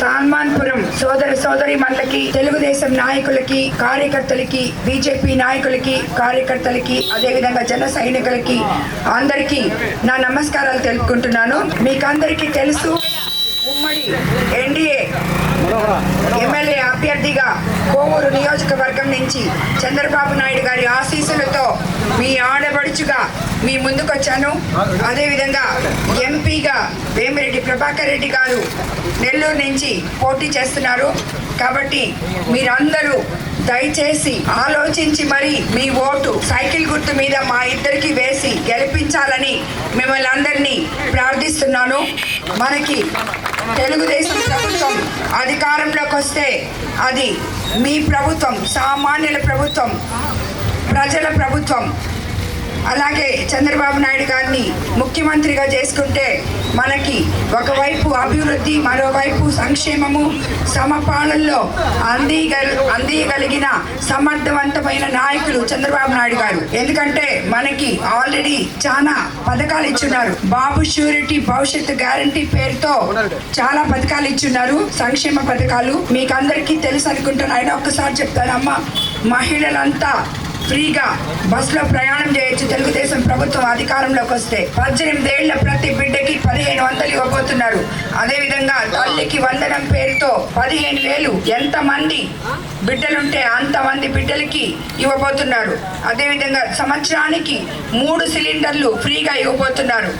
సాల్మాన్పురం సోదర సోదరి మండలికి తెలుగుదేశం నాయకులకి కార్యకర్తలకి బీజేపీ నాయకులకి కార్యకర్తలకి అదేవిధంగా జన సైనికులకి అందరికీ నా నమస్కారాలు తెలుపుకుంటున్నాను. మీకు అందరికీ తెలుసు. ఎన్డీఏ ఎమ్మెల్యే అభ్యర్థిగా కోవూరు నియోజకవర్గం నుంచి చంద్రబాబు నాయుడు గారి ఆశీస్సులతో మీ ఆడబడుచుగా మీ ముందుకొచ్చాను. అదేవిధంగా ఎంపీగా వేమిరెడ్డి ప్రభాకర్ రెడ్డి గారు నెల్లూరు నుంచి పోటీ చేస్తున్నారు. కాబట్టి మీరందరూ దయచేసి ఆలోచించి మరి మీ ఓటు సైకిల్ గుర్తు మీద మా ఇద్దరికి వేసి గెలిపించాలని మిమ్మల్ని అందరినీ ప్రార్థిస్తున్నాను. మనకి తెలుగుదేశం ప్రభుత్వం అధికారంలోకి వస్తే అది మీ ప్రభుత్వం సామాన్యుల ప్రభుత్వం ప్రజల ప్రభుత్వం అలాగే చంద్రబాబు నాయుడు గారిని ముఖ్యమంత్రిగా చేసుకుంటే మనకి ఒకవైపు అభివృద్ధి మరోవైపు సంక్షేమము సమపాలనలో అందిగల అందియగలిగిన సమర్థవంతమైన నాయకులు చంద్రబాబు నాయుడు గారు. ఎందుకంటే మనకి ఆల్రెడీ చాలా పథకాలు ఇచ్చున్నారు. బాబు షూరిటీ భవిష్యత్తు గ్యారంటీ పేరుతో చాలా పథకాలు ఇచ్చున్నారు. సంక్షేమ పథకాలు. మీకు అందరికీ తెలుసు అనుకుంటాను ఆయన ఒక్కసారి చెప్తానమ్మా మహిళలంతా ఫ్రీగా బస్సులో ప్రయాణం చేయొచ్చు. తెలుగుదేశం ప్రభుత్వం అధికారంలోకి వస్తే పద్దెనిమిది ఏళ్ళ ప్రతి బిడ్డకి పదిహేను వందలు ఇవ్వబోతున్నారు. అదేవిధంగా తల్లికి వందనం పేరుతో పదిహేను వేలు ఎంతమంది బిడ్డలుంటే అంతమంది బిడ్డలకి ఇవ్వబోతున్నారు. అదేవిధంగా సంవత్సరానికి మూడు సిలిండర్లు ఫ్రీగా ఇవ్వబోతున్నారు.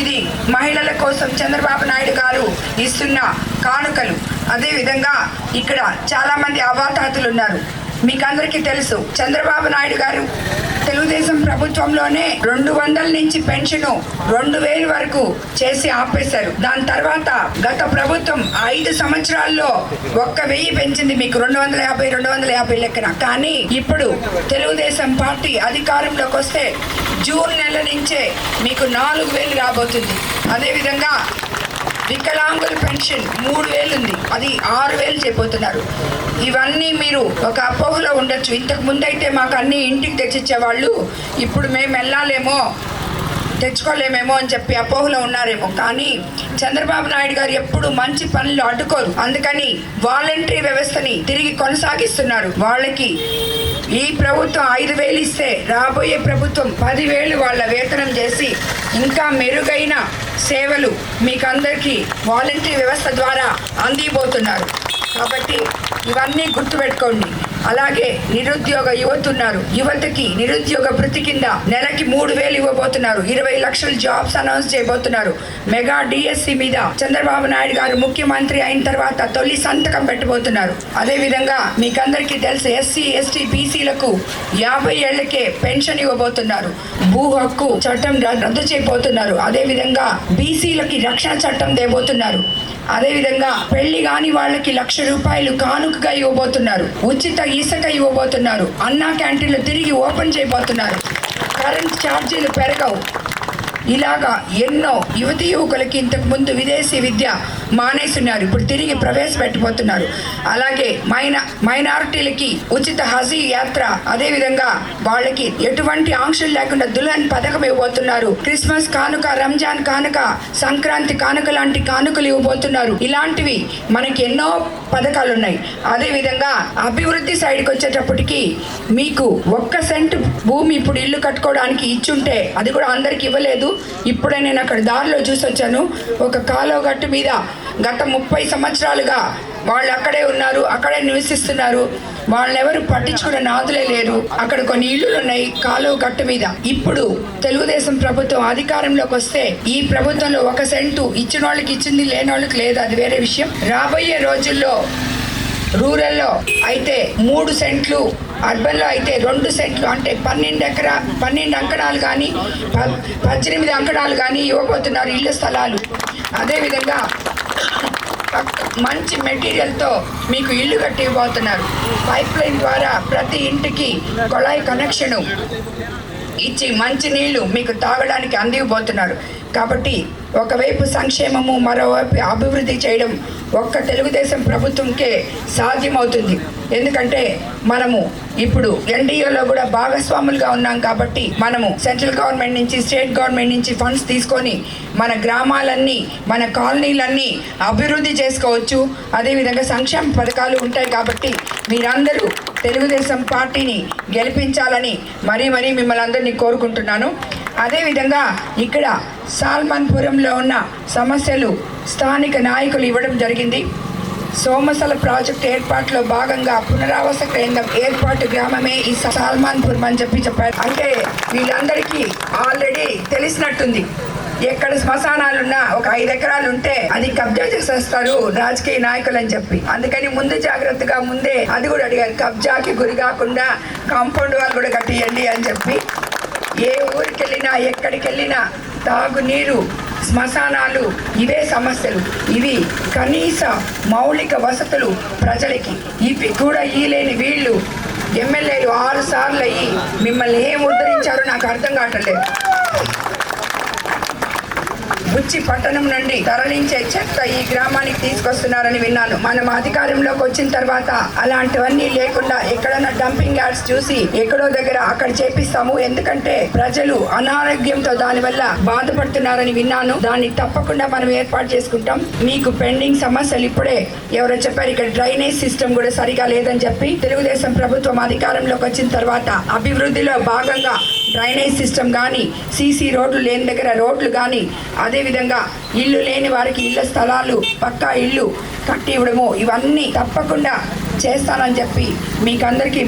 ఇది మహిళల కోసం చంద్రబాబు నాయుడు గారు ఇస్తున్న కానుకలు. అదేవిధంగా ఇక్కడ చాలామంది అవాతాతులు ఉన్నారు మీకు అందరికీ తెలుసు చంద్రబాబు నాయుడు గారు తెలుగుదేశం ప్రభుత్వంలోనే రెండు వందల నుంచి పెన్షన్ రెండు వేలు వరకు చేసి ఆపేశారు. దాని తర్వాత గత ప్రభుత్వం ఐదు సంవత్సరాల్లో ఒక్క వెయ్యి పెంచింది మీకు రెండు వందల యాభై రెండు వందల యాభై లెక్కన. కానీ ఇప్పుడు తెలుగుదేశం పార్టీ అధికారంలోకి వస్తే జూన్ నెల నుంచే మీకు నాలుగు వేలు రాబోతుంది. అదేవిధంగా వికలాంగుల పెన్షన్ మూడు వేలు ఉంది. అది ఆరు వేలు చేయబోతున్నారు ఇవన్నీ మీరు ఒక అపోహలో ఉండొచ్చు. ఇంతకు ముందైతే మాకు అన్ని ఇంటికి తెచ్చిచ్చేవాళ్ళు ఇప్పుడు మేము వెళ్ళాలేమో తెచ్చుకోలేమేమో అని చెప్పి అపోహలో ఉన్నారేమో. కానీ చంద్రబాబు నాయుడు గారు ఎప్పుడు మంచి పనులు అడ్డుకోరు. అందుకని వాలంటరీ వ్యవస్థని తిరిగి కొనసాగిస్తున్నారు. వాళ్ళకి ఈ ప్రభుత్వం ఐదు వేలు ఇస్తే రాబోయే ప్రభుత్వం పదివేలు వాళ్ళ వేతనం చేసి ఇంకా మెరుగైన సేవలు మీకందరికీ వాలంటరీ వ్యవస్థ ద్వారా అందిపోతున్నారు కాబట్టి ఇవన్నీ గుర్తుపెట్టుకోండి. అలాగే నిరుద్యోగ యువతున్నారు. యువతకి నిరుద్యోగ భృతి కింద నెలకి మూడు వేలు ఇవ్వబోతున్నారు. ఇరవై లక్షల జాబ్స్ అనౌన్స్ చేయబోతున్నారు. మెగా డిఎస్సి మీద చంద్రబాబు నాయుడు గారు ముఖ్యమంత్రి అయిన తర్వాత తొలి సంతకం పెట్టబోతున్నారు. అదే విధంగా మీకందరికీ తెలుసు ఎస్సీ ఎస్టీ బీసీలకు యాభై ఏళ్ళకే పెన్షన్ ఇవ్వబోతున్నారు. భూ హక్కు చట్టం రద్దు చేయబోతున్నారు. అదే విధంగా బీసీలకి రక్షణ చట్టం తేబోతున్నారు. అదేవిధంగా పెళ్ళి కాని వాళ్ళకి లక్ష రూపాయలు కానుకగా ఇవ్వబోతున్నారు. ఉచిత ఇసుక ఇవ్వబోతున్నారు. అన్నా క్యాంటీన్లు తిరిగి ఓపెన్ చేయబోతున్నారు. కరెంట్ ఛార్జీలు పెరగవు. ఇలాగా ఎన్నో యువతి యువకులకి ఇంతకు ముందు విదేశీ విద్య మానేస్తున్నారు. ఇప్పుడు తిరిగి ప్రవేశపెట్టబోతున్నారు. అలాగే మైన మైనారిటీలకి ఉచిత హజీ యాత్ర అదేవిధంగా వాళ్ళకి ఎటువంటి ఆంక్షలు లేకుండా దుల్హన్ పథకం ఇవ్వబోతున్నారు. క్రిస్మస్ కానుక రంజాన్ కానుక సంక్రాంతి కానుక లాంటి కానుకలు ఇవ్వబోతున్నారు. ఇలాంటివి మనకి ఎన్నో పథకాలు ఉన్నాయి అదేవిధంగా అభివృద్ధి సైడ్కి వచ్చేటప్పటికి మీకు ఒక్క సెంట్ భూమి ఇప్పుడు ఇల్లు కట్టుకోవడానికి ఇచ్చుంటే అది కూడా అందరికి ఇవ్వలేదు. ఇప్పుడే నేను అక్కడ దారిలో చూసి వచ్చాను. ఒక కాలువ గట్టు మీద గత ముప్పై సంవత్సరాలుగా వాళ్ళు అక్కడే ఉన్నారు అక్కడే నివసిస్తున్నారు. వాళ్ళెవరు పట్టించుకునే నాదులే లేరు. అక్కడ కొన్ని ఇళ్ళు ఉన్నాయి కాలువ గట్టు మీద. ఇప్పుడు తెలుగుదేశం ప్రభుత్వం అధికారంలోకి వస్తే ఈ ప్రభుత్వంలో ఒక సెంటు ఇచ్చిన వాళ్ళకి ఇచ్చింది లేని వాళ్ళకి లేదు. అది వేరే విషయం. రాబోయే రోజుల్లో రూరల్లో అయితే మూడు సెంట్లు అర్బన్లో అయితే రెండు సెంట్లు అంటే పన్నెండు ఎకరా పన్నెండు అంకణాలు కానీ పద్దెనిమిది అంకణాలు కానీ ఇవ్వబోతున్నారు ఇళ్ళ స్థలాలు. అదేవిధంగా పక్క- మంచి మెటీరియల్తో మీకు ఇల్లు కట్టి ఇవ్వబోతున్నారు పైప్ లైన్ ద్వారా ప్రతి ఇంటికి కొళాయి కనెక్షను ఇచ్చి మంచి నీళ్ళు మీకు తాగడానికి అందివ్వబోతున్నారు. కాబట్టి ఒకవైపు సంక్షేమము మరోవైపు అభివృద్ధి చేయడం ఒక్క తెలుగుదేశం ప్రభుత్వంకే సాధ్యమవుతుంది. ఎందుకంటే మనము ఇప్పుడు ఎన్డీఏలో కూడా భాగస్వాములుగా ఉన్నాం కాబట్టి మనము సెంట్రల్ గవర్నమెంట్ నుంచి స్టేట్ గవర్నమెంట్ నుంచి ఫండ్స్ తీసుకొని మన గ్రామాలన్నీ మన కాలనీలన్నీ అభివృద్ధి చేసుకోవచ్చు. అదేవిధంగా సంక్షేమ పథకాలు ఉంటాయి కాబట్టి మీరందరూ తెలుగుదేశం పార్టీని గెలిపించాలని మరీ మరీ మిమ్మల్ని అందరినీ కోరుకుంటున్నాను. అదేవిధంగా ఇక్కడ సాల్మాన్పురంలో ఉన్న సమస్యలు స్థానిక నాయకులు ఇవ్వడం జరిగింది. సోమసల ప్రాజెక్టు ఏర్పాటులో భాగంగా పునరావాస కేంద్రం ఏర్పాటు గ్రామమే ఈ సాల్మాన్పురం అని చెప్పి చెప్పారు. అంటే వీళ్ళందరికీ ఆల్రెడీ తెలిసినట్టుంది. ఎక్కడ శ్మశానాలున్నా ఒక ఐదు ఎకరాలు ఉంటే అది కబ్జా చేసేస్తారు రాజకీయ నాయకులు అని చెప్పి. అందుకని ముందు జాగ్రత్తగా ముందే అది కూడా అడిగారు. కబ్జాకి గురి కాకుండా కాంపౌండ్ వాళ్ళు కూడా కట్టియండి అని చెప్పి. ఏ ఊరికి వెళ్ళినా ఎక్కడికి వెళ్ళినా తాగునీరు శ్మశానాలు. ఇవే సమస్యలు. ఇవి కనీస మౌలిక వసతులు ప్రజలకి. ఇవి కూడా ఇలేని వీళ్ళు. ఎమ్మెల్యేలు ఆరు సార్లు అయ్యి మిమ్మల్ని ఏం ఉద్ధరించారో నాకు అర్థం కావట్లేదు. బుచ్చి పట్టణం నుండి తరలించే చెత్త ఈ గ్రామానికి తీసుకొస్తున్నారని విన్నాను. మనం అధికారంలోకి వచ్చిన తర్వాత అలాంటివన్నీ లేకుండా ఎక్కడన్నా డంపింగ్ యార్డ్స్ చూసి ఎక్కడో దగ్గర అక్కడ చేపిస్తాము. ఎందుకంటే ప్రజలు అనారోగ్యంతో దాని వల్ల బాధపడుతున్నారని విన్నాను. దాన్ని తప్పకుండా మనం ఏర్పాటు చేసుకుంటాం. మీకు పెండింగ్ సమస్యలు ఇప్పుడే ఎవరో చెప్పారు ఇక్కడ డ్రైనేజ్ సిస్టమ్ కూడా సరిగా లేదని చెప్పి తెలుగుదేశం ప్రభుత్వం అధికారంలోకి వచ్చిన తర్వాత అభివృద్ధిలో భాగంగా డ్రైనేజ్ సిస్టమ్ కానీ సీసీ రోడ్లు లేని దగ్గర రోడ్లు కానీ అదేవిధంగా ఇల్లు లేని వారికి ఇళ్ళ స్థలాలు పక్కా ఇల్లు కట్టి ఇవ్వడము ఇవన్నీ తప్పకుండా చేస్తానని చెప్పి మీకు అందరికీ